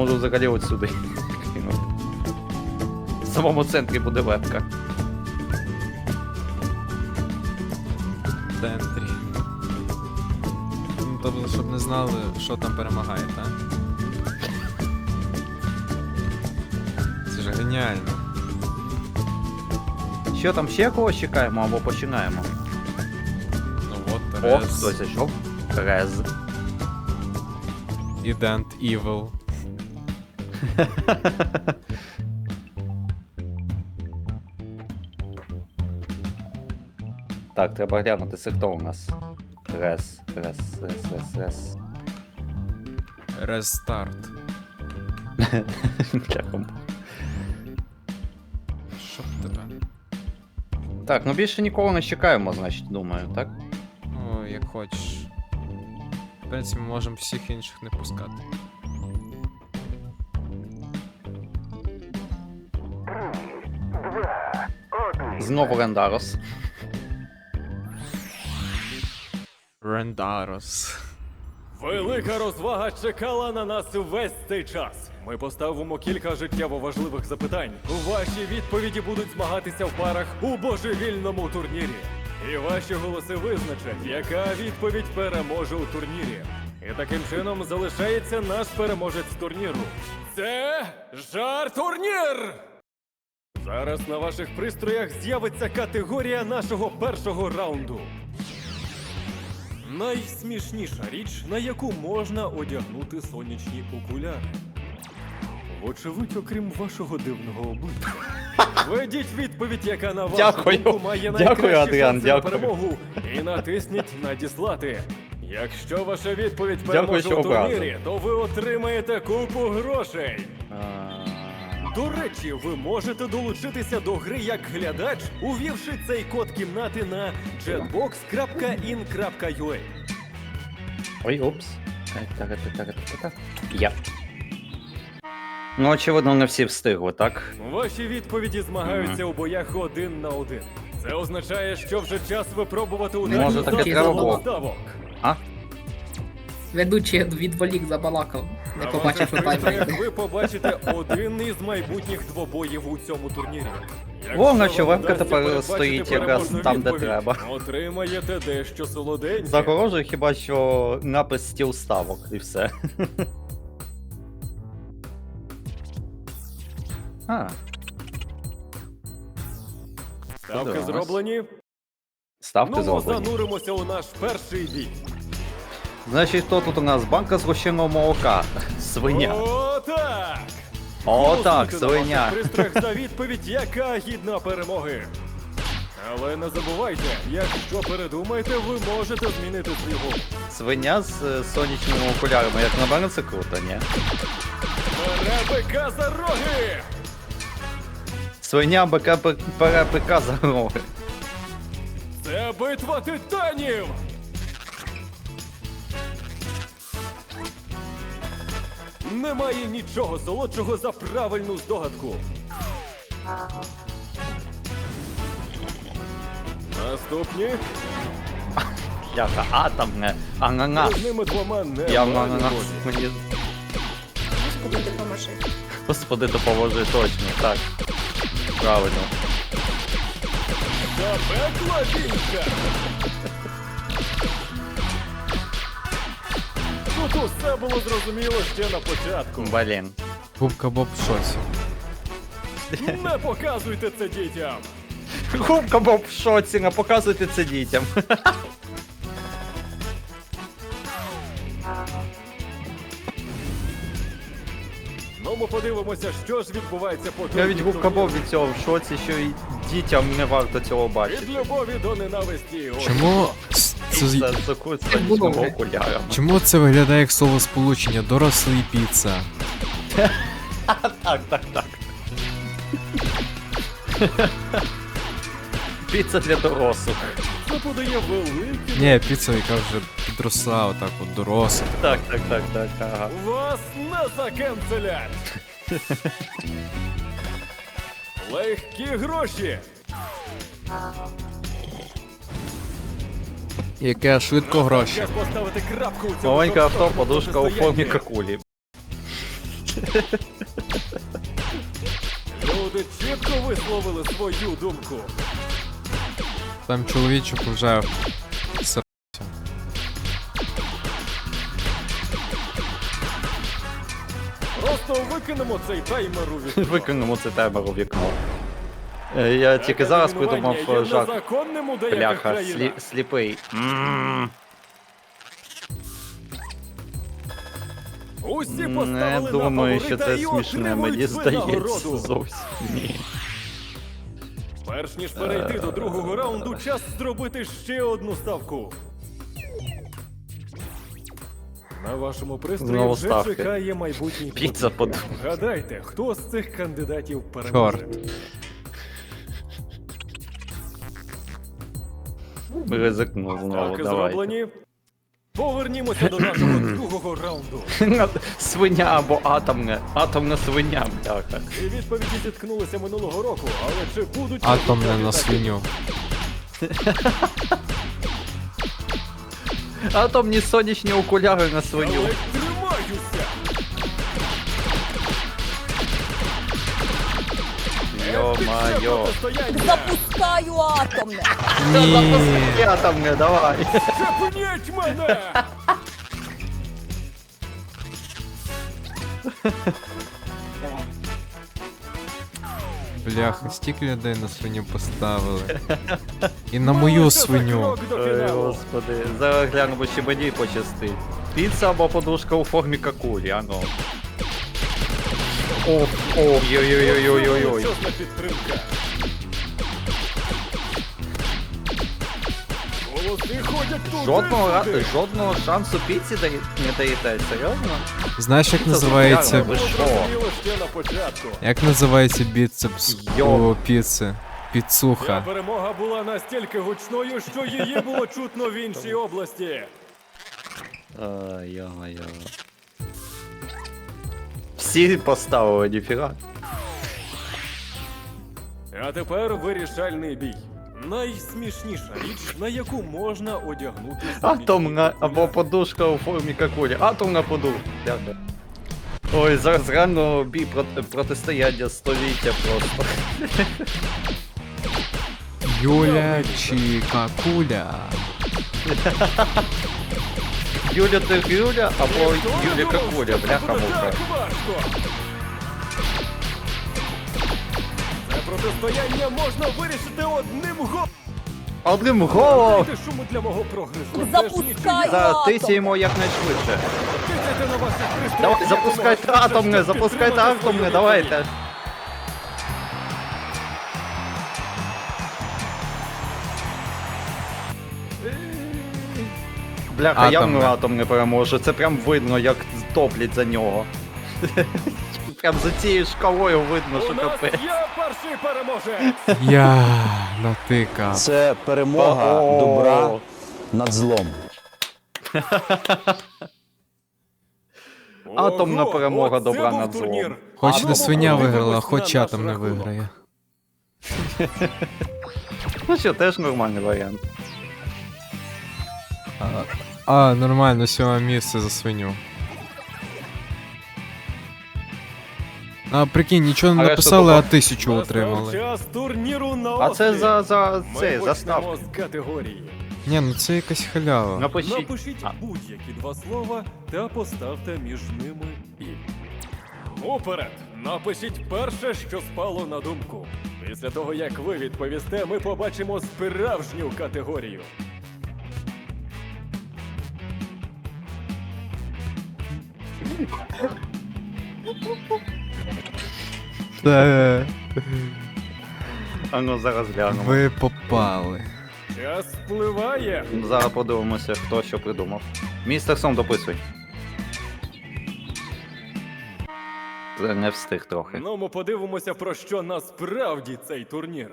Можу взагалі от сюди. В самому центрі буде вебка. В центрі. Ну, тобто, щоб не знали, що там перемагає, так? Це ж геніально. Що там ще когось чекаємо або починаємо? Ну от, О, Рез, хтось зайшов. Рез. Ідент, Evil. Так, треба глянути, це хто у нас. Рез, рез, рез, рез, рез. Рестарт. Що б тебе? Так, ну більше нікого не чекаємо, значить, думаю, так? Ну, як хочеш. В принципі, можемо всіх інших не пускати. Знову Рендарос. Рендарос. Велика розвага чекала на нас весь цей час. Ми поставимо кілька життєво важливих запитань. Ваші відповіді будуть змагатися в парах у божевільному турнірі. І ваші голоси визначать, яка відповідь переможе у турнірі. І таким чином залишається наш переможець турніру. Це жар турнір! Зараз на ваших пристроях з'явиться категорія нашого першого раунду. Найсмішніша річ, на яку можна одягнути сонячні окуляри. Вочевидь, окрім вашого дивного обличчя. Ведіть відповідь, яка на вашу Дякую. думку має Дякую, найкращі Адріан, шанси на дякую. перемогу. І натисніть надіслати. Якщо ваша відповідь Дякую, переможе що у турнірі, то ви отримаєте купу грошей. А, До речі, ви можете долучитися до гри як глядач, увівши цей код кімнати на jetbox.in.ua. Ой, опс. Так, так, так, так, так, так. Я. Ну, очевидно, не всі встигли, так? Ваші відповіді змагаються у боях один на один. Це означає, що вже час випробувати у Може, таке треба було. ставок. А? Ведучий відволік забалакав. Не побачив, що пристроях ви побачите один із майбутніх двобоїв у цьому турнірі. Якщо Вон, вам наче вебка вдасться тепер передбачити стоїть якраз переможну там, де відповідь, треба. Отримаєте дещо солоденьке. Загорожує хіба що напис стіл ставок і все. А, Ставки Подивимось. зроблені. ставте ну, зроблені. зануримося у наш перший бій. Значить, хто тут у нас? Банка з гущеного молока. Свиня. О, так! О, так, свиня. ваших пристроях за відповідь, яка гідна перемоги. Але не забувайте, якщо передумаєте, ви можете змінити свій. Свиня з е, сонячними окулярами. Як на мене це круто, ні? Перебика за роги! Свиня БК перепика за роги. Це битва титанів! Немає нічого солодшого за правильну здогадку. Наступні Яка атомне. Ананас. з ними двома не Я маю ананас. Мені Господи, допоможи. Господи, допоможи точно, так. Правильно. Запекла бійка! Тут усе було зрозуміло ще на початку. Блін. Губка Боб в шоці. Не показуйте це дітям! Губка Боб в шоці, не показуйте це дітям. Ну, ми подивимося, що ж відбувається по Навіть другій Губка Боб від цього в шоці, що і дітям не варто цього Від бачити. любові до ненависті. Чому це, з сонячними було. чому це виглядає як слово сполучення? Дорослий піца. Так, так, так. Піца для дорослих. Це подає великі. Ні, піца, яка вже підросла, отак от доросла. Так, так, так, так, ага. Вас не закенцелять! Легкі гроші! Яке швидко гроші. Маленьке авто, подушка у формі какулі. Люди чітко висловили свою думку. Там чоловічок вже с- Просто викинемо цей таймер у вікно. Викинемо це тебе у вікно. Е, Я тільки зараз придумав деяких Бляха, слі, сліпий. М, Усі Не поставили думаю, що це смішне, мені здається, зовсім ні. Перш ніж перейти до другого раунду, час зробити ще одну ставку. На вашому пристрої Знову вже ставки. чекає майбутній Піца подружка. под- Гадайте, хто з цих кандидатів переможе? Чорт. Ризикнув знову, Так, давай. зроблені. Повернімося до нашого другого раунду. Свиня або атомне. Атомна свиня, бляха. І відповіді зіткнулися минулого року, але чи будуть атомне результати на такі? свиню. Атомні сонячні окуляри на свиню. Але тримаюся! Йо-майо. Запускаю атомне. Ні. Атомне, давай. Зупиніть мене! Бляха, стільки людей на свиню поставили. І на мою Лише за свиню. крок до Ой, фіналу. господи. Зараз глянемо, чи мені пощастить. Піца або подушка у формі какулі, ано. Ой-ой-ой-ой-ой-ой. Жодного, жодного шансу піці не даєте, серйозно? Знаєш, як називається. Як називається біцепс у піци? Піцуха. перемога була настільки гучною, що її було чутно в іншій області. Ой, йо-моє. Всі поставили, ніфіга. А тепер вирішальний бій. Найсмішніша річ, на яку можна одягнути Атомна або подушка у формі какулі. Атомна подушка. Дякую. Ой, зараз реально бій проти, протистояння століття просто. Юля чи какуля? Юля ти Юля або Юля думав, какуля, бляха муха. Це протистояння можна вирішити одним голом. Одним! Дайте шуму для мого прогресу. Запускаю За тисяємо якнайшвидше. Давай, запускайте атомне, запускайте атомне, давайте. Бляха, Атомне. явно атом не переможе. Це прям видно, як топлять за нього. Прям за цією шкалою видно, У що нас капець. є перший переможець. Я натикав. Це перемога О. добра над злом. Атомна Ого, перемога оце добра був над злом. турнір. Хоч не свиня виграла, хоч атом не виграє. Ну що, теж нормальний варіант. А, нормально, сьоме місце за свиню. А прикинь, нічого не А написали, а тисячу отримали. час турніру на А це за, за Ми цей, за ставки. з категорії. Ні, ну це якась халява. Напишіть. Напишіть А. будь-які два слова та поставте між ними і. Уперед! Напишіть перше, що спало на думку. Після того, як ви відповісте, ми побачимо справжню категорію. Це А ну зараз глянемо. ви попали. Час спливає. Зараз подивимося, хто що придумав. Містер Сом, дописуй. Це Не встиг трохи. Ну, ми подивимося, про що насправді цей турнір.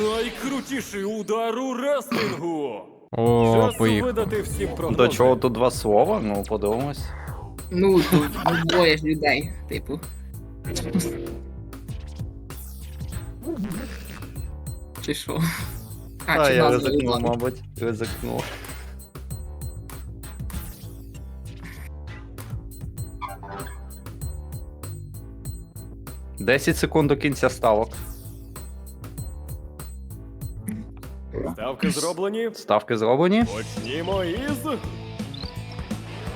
Найкрутіший удар у реслінгу! О, Час поїхав. видати всім прогнози. До чого тут два слова? Ну, подивимось. Ну, тут ну, двоє ж людей, типу. Чи що? А, А, чи я назва ризикнув, відома? мабуть. Ризикнув. 10 секунд до кінця ставок. Ставки зроблені. Ставки зроблені. Почнімо із.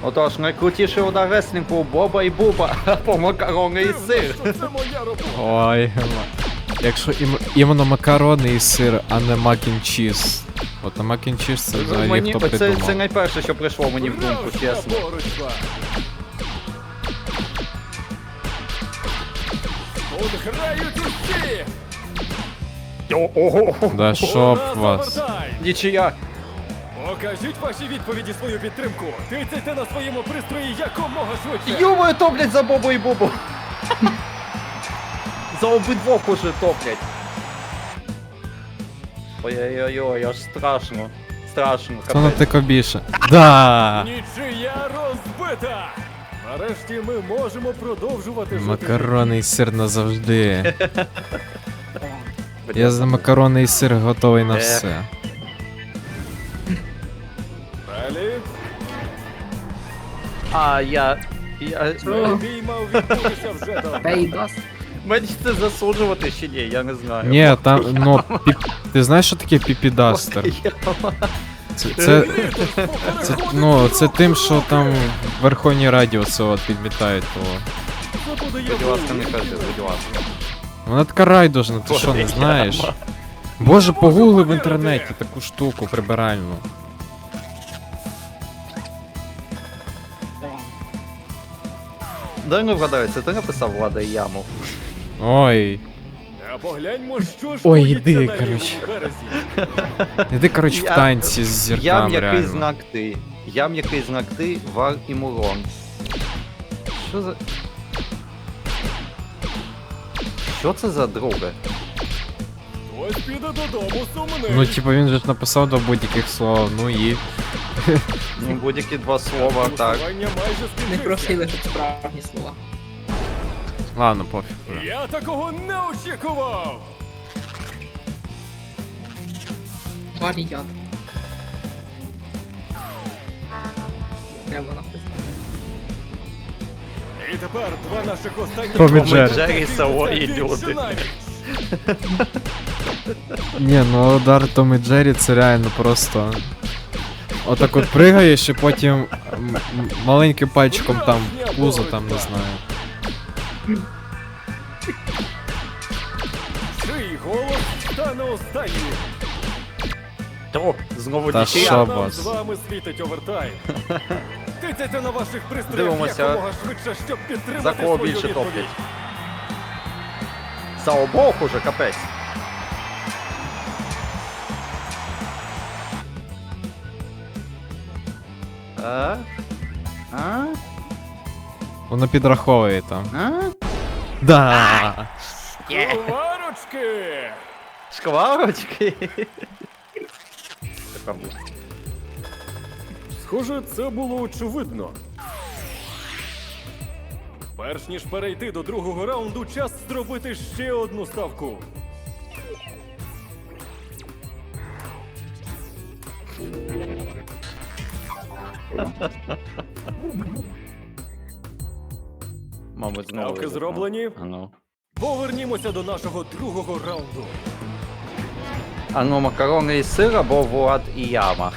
Отож, найкрутіший удар реслінгу у Боба і Буба по макарони і сир. це. Ой, якщо ім, іменно макарони і сир, а не макінчіз. От на макінчіз це взагалі Мені, хто придумав. це найперше, що прийшло мені в думку, чесно. Тут грають усі. Ого! Да нас вас. Нічия! Покажіть ваші відповіді, свою підтримку. Тицяйте на своєму пристрої якомога швидше. Йомою топлять за Бобу і Бубу! за обидвох уже топлять. Ой-ой-ой, аж страшно. Страшно, Хто на капець. тико більше? Да! Нічия розбита. Нарешті ми можемо продовжувати жити. Макарони і сир назавжди. Я за макарони і сир готовий на все. А, я... я... Що? Бій мав відбутися вже давно. Бейдос. Мені це засуджувати чи ні, я не знаю. Ні, там, ну, піп... ти знаєш, що таке піпідастер? Це, це, це, ну, це тим, що там в Верховній Раді оце от підмітають того. Це буде Будь ласка, не кажи, будь ласка. Вона така райдужна, ти що, не знаєш? Боже, погугли в інтернеті таку штуку прибиральну. Дай не вгадаю, це ти написав Влада яму. Ой. А погляньмо, що ж Ой, коїться іди, на коротше. лівому березі. Іди, коротше, в Я- танці з Ям зірками, який реально. знак ти. Ям який знак ти, Вар і Мурон. Що за. Що це за друге? Хтось піде додому сумний. Ну, типу, він же ж написав до будь-яких слов, ну і. Ну, будь-які два слова, так. Не просили, щоб справжні слова. Ладно, пофіг. Я такого не очікував. Варіант. Треба написати. І тепер два наших останніх Том і Джері. Джері більше люди. Ні, ну удар Том і Джері це реально просто. Отак от пригаєш і потім маленьким пальчиком там пузо там не знаю. Чий голос стане останнім. О, знову Та нічия. що? Нам з вами світить овертайм. Тицяйте на ваших пристроях Дивимося, якомога швидше, щоб підтримати За кого свою більше відповідь. топлять? За обох уже, капець. А? А? Воно підраховує там. А? Да. Куварочки! Шкварочки. Така. Схоже, це було очевидно. Перш ніж перейти до другого раунду, час зробити ще одну ставку. Мабуть, знову. Ставки йде, зроблені. А ну. Повернімося до нашого другого раунду. А ну, макарони і сир або Влад і яма.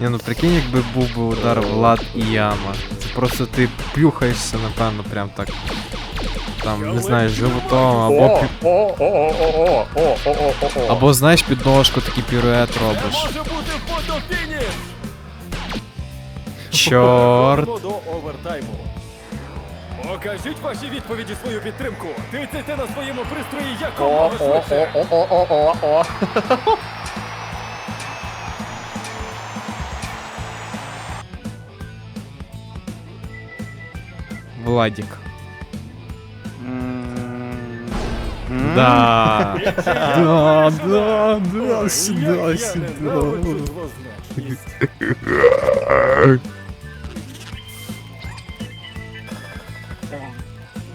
Ні, ну прикинь, якби був би удар Влад і яма. Це просто ти плюхаєшся, напевно, прям так. Там, не знаю, животом, або пі- о, о, о, о, о, о, о, о, о. Або знаєш під ножку такий пірует робиш. може бути фотофініш! Чорт. До овертайму. Покажіть ваші відповіді свою підтримку. Тицяйте на своєму пристрої О, якомога о, о, швидше. о, о, о, о, о. Владік. Да. Да, да, да, сюди, сюди.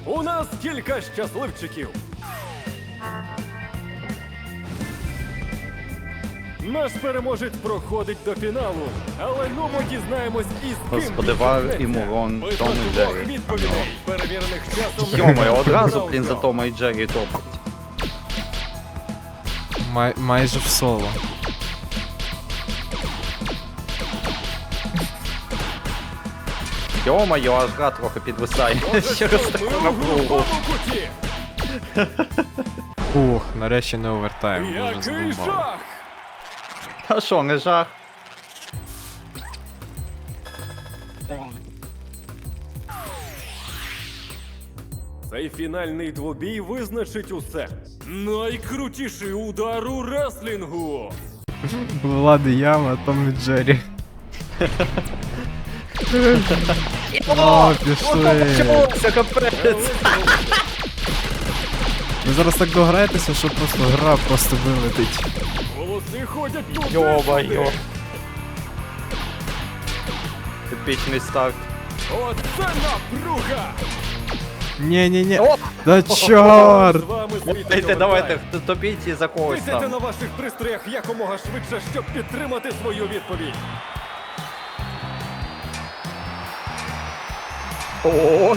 У нас кілька щасливчиків. Наш переможець проходить до фіналу, але ну ми дізнаємось із ким Господи, і Мурон, Том і Джері. відповідей, перевірених часом. Йомаю, одразу, блін, за. Тома і Джері топить. Май, майже в соло. Йомаю, аж гра трохи підвисає. Отже, Через таку напругу. Ух, нарешті не овертайм. Дуже Який задовбав. жах! А що, не жах? Цей фінальний двобій визначить усе. Найкрутіший удар у реслінгу. Влади яма, Том і Джері. О, пішли. Це капець. Ви зараз так дограєтеся, що просто гра просто вилетить. Голоси ходять туди. Йомаю. Епічний старт. Оце напруга! Ні-ні-ні. Оп! Да чорт! Дайте, давайте, топіть за когось Тисяйте там. на ваших пристроях якомога швидше, щоб підтримати свою відповідь. О,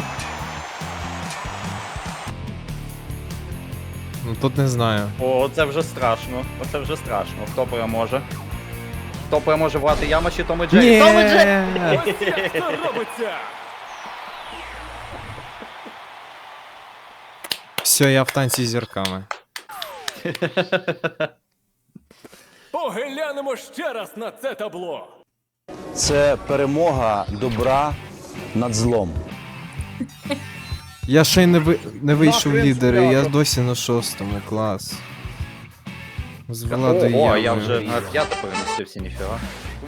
Ну тут не знаю. О, це вже страшно. Оце вже страшно. Хто переможе? Хто переможе Влад і Яма чи Том і Джері? Том Джері! Ось як це робиться! Все, я в танці з зірками. Поглянемо ще раз на це табло. Це перемога добра над злом. Я ще й не, ви... не вийшов в Нахрен лідери, я досі на шостому, клас. З Владою О, я вже на п'яту перемістився, ніфіга.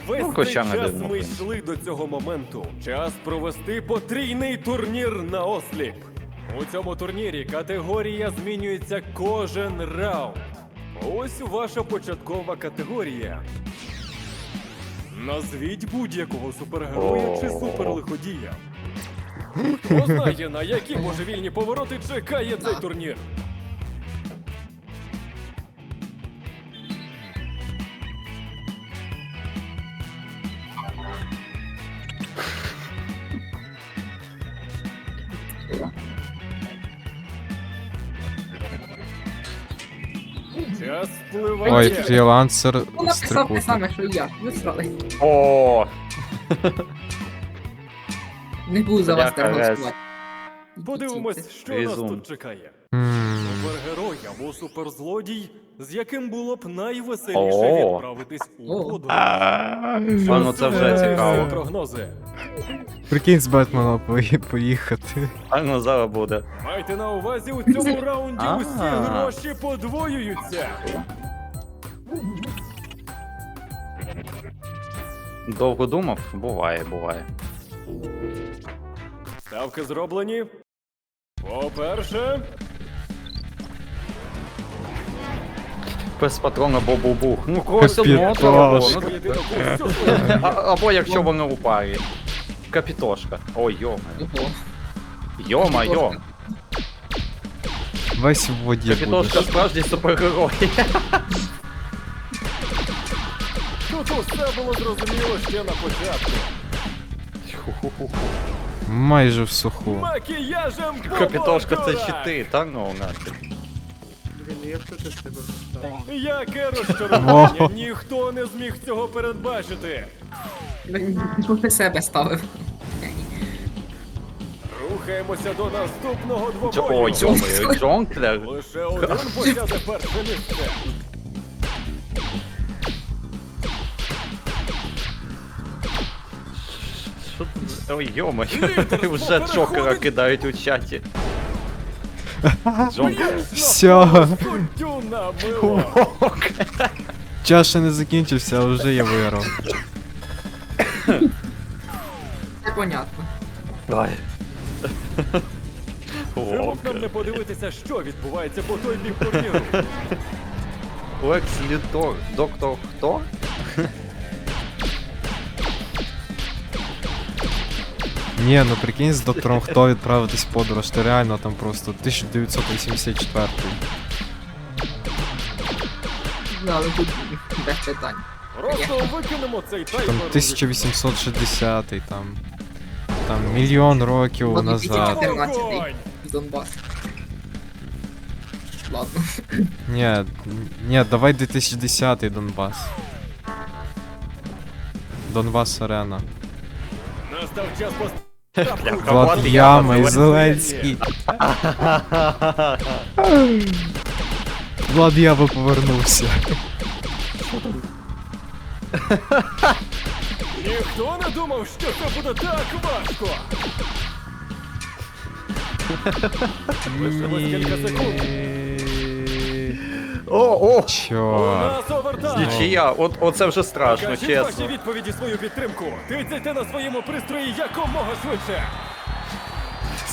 Весь Ну, цей хоча не час ми йшли до цього моменту. Час провести потрійний турнір на осліп. У цьому турнірі категорія змінюється кожен раунд. Ось ваша початкова категорія. Назвіть будь-якого супергероя чи суперлиходія. Хто знає, на які божевільні повороти чекає цей турнір? Ой, фрілансер Ну, написав те саме, що і я. Ви срали. О, Не буду за вас Бляха, голосувати. Подивимось, що нас Візун. тут чекає. М, Супергерой або суперзлодій, з яким було б найвеселіше О. відправитись у О. воду. а, ну це вже цікаво. прогнози. Прикинь з Бетмена пої- поїхати. А ну зараз буде. Майте на увазі, у цьому раунді А. усі гроші подвоюються. Довго думав? Буває, буває. Ставки зроблені. По-перше, Без патрона бобу-бух. Ну когось одного Капітошка. треба було. Ну, поєдинок а- Або якщо вони у парі. Капітошка. Ой, йома. Ого. Йома, йом. Весь в воді Капітошка будеш. справжній супергерой. Тут усе було зрозуміло ще на початку. Майже в суху. Макіяжем Капітошка це Бобокора! щити, та ну нафіг. Яке розчарування! Ніхто не зміг цього передбачити. Проти себе ставив. Рухаємося до наступного двобою. Ой, Джонклер. Лише один посяде перше місце. Ой. Лідерство Вже Джокера кидають у чаті. Джонклер. Все, мило. час ще не закінчився, а вже я виграв. Це понятно. Чому б нам не подивитися, що відбувається по той бік турніру? Лекс Літор. Доктор хто? Ні, ну прикинь з доктором хто відправитись в подорож, то реально там просто 1984. можна, але тут без питань. Просто викинемо цей Там 1860 там. Там мільйон років Ладно, назад. підійдіть. Вогонь! Донбас. Ладно. Ні, ні, давай 2010 Донбас. Донбас Арена. Настав час поставити. Влад Яма і Зеленський. Влад Яма повернувся. Ніхто не думав, що це буде так важко. Лишилось кілька секунд. О, о! У Чо? нас овертайм. Нічия, от, оце вже страшно, Покажіть ваші чесно. відповіді, свою підтримку. Тицяйте на своєму пристрої якомога швидше.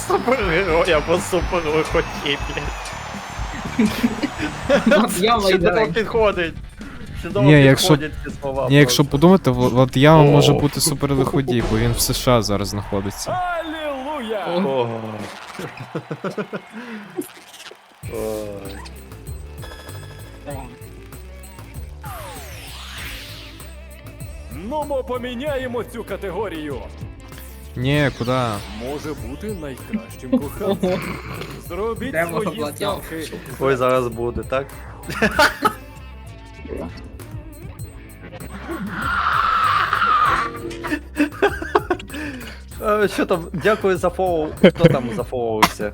Супергерой або суперлихоті, Яма і Чудово Зеленський. підходить. Чудово Ні, якщо- підходять ці слова. Ні, якщо просто. подумати, Вла- Влад Яма може бути суперлиходій, бо він в США зараз знаходиться. Алілуя! Ого. Ой. Ну, ми поміняємо цю категорію. Ні, куди? Може бути найкращим коханцем. Зробіть свої ставки. Ой, зараз буде, так? Е, Що там, дякую за фоллоу. Хто там зафоловився?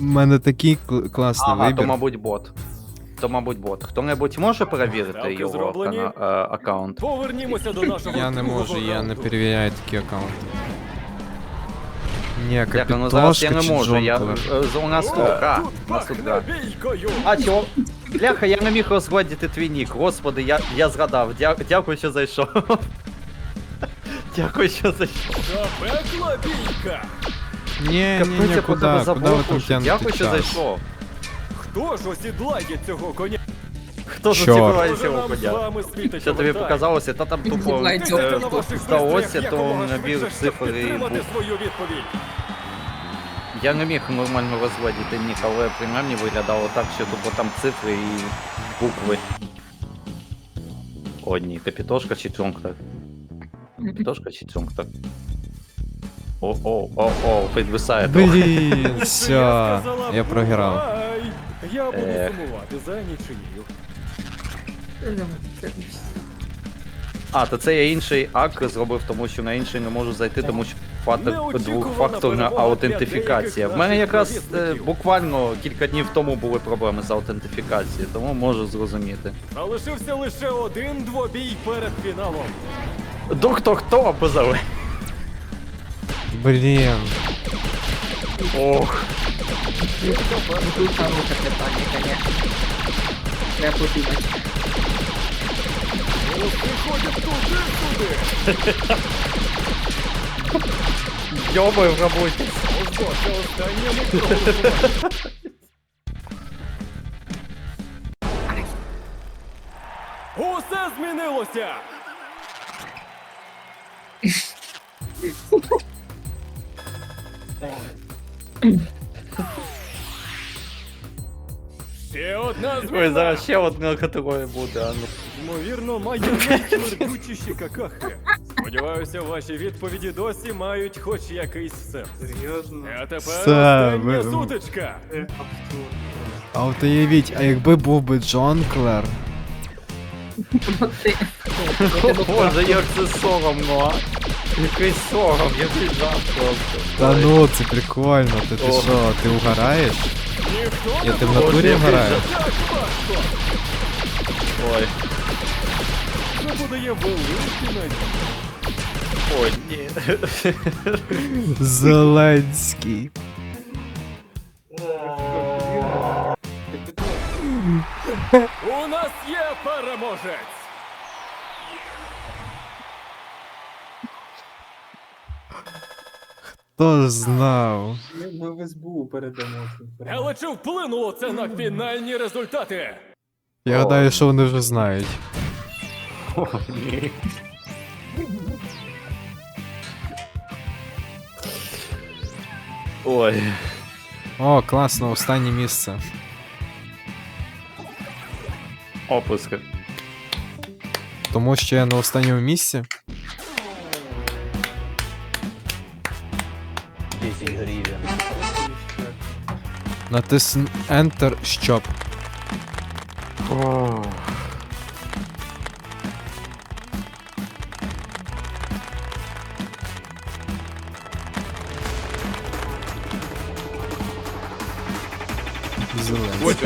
У мене такий кл- класний Ага, то, вибір. мабуть, бот. То, мабуть, бот. Хто-небудь може перевірити Ставки його зроблені. кана- е, аккаунт? Повернімося до нашого Я не другого можу, я не раунду. перевіряю такі аккаунти. Ні, Дякую, ну зараз я капітошка не чи можу. Я, е, з- у нас тут гра. У нас тут пахне бійкою. А чого? Бляха, я не міг розгладити твій нік. Господи, я, я згадав. Дя, дякую, що зайшов. Дякую, що зайшов. Запекла бійка. Ні, ні, Капець, ні, я про куди, тебе куди ви там слушай. тягнете Дякую, що час? зайшов. Хто ж осідлає цього коня? Хто ж Чорт. Може, цього коня? Що тобі показалося? Та там тупо Зібрає цього. е, на здалося, то набір цифр і свою відповідь. Я не міг нормально розгладити нік, але принаймні виглядало так, що тупо там цифри і букви. О, ні, капітошка чи чонктак. Капітошка чи чонктак. О, о, о, о, підвисає. трохи. Блін, все, я програв. Я буду Ех. сумувати за нічиєю. А, то це я інший ак зробив, тому що на інший не можу зайти, тому що Неочікувана двохфакторна перемога аутентифікація. для В мене деяких якраз наших е, ровесників. буквально кілька днів тому були проблеми з аутентифікацією, тому можу зрозуміти. Залишився лише один двобій перед фіналом. Доктор хто позови? Блін. Ох, Тут хороше питання, конечно. Треба подумати. Приходять туди-сюди. йобаю в роботі. Ось бо, це останнє ми проголосували. Усе змінилося! Ще одна зміна! Ой, зараз ще одна категорія буде, а ну. Ймовірно, має найсмердючіші какахи. Сподіваюся, ваші відповіді досі мають хоч якийсь сенс. Серйозно? А тепер Все, остання ви- сутичка. А от уявіть, а якби був би Джон Клер, Ти. Боже, як це соромно, а? Який сором, який жах просто. Та Ой. ну це прикольно, ти, ти О. що, ти угораєш? Ніхто Я не ти в думав, натурі що вгораю? це так важко. Ой, Це подає великі надії. ой, ні. Зеленський. У нас є переможець! Хто ж знав? Ми в СБУ передамо. Але чи вплинуло це на фінальні результати? Я гадаю, що вони вже знають. О, ні. Ой. О, класно, останнє місце. Опуски. Тому що я на останньому місці. Натисн Enter, щоб. Зелений.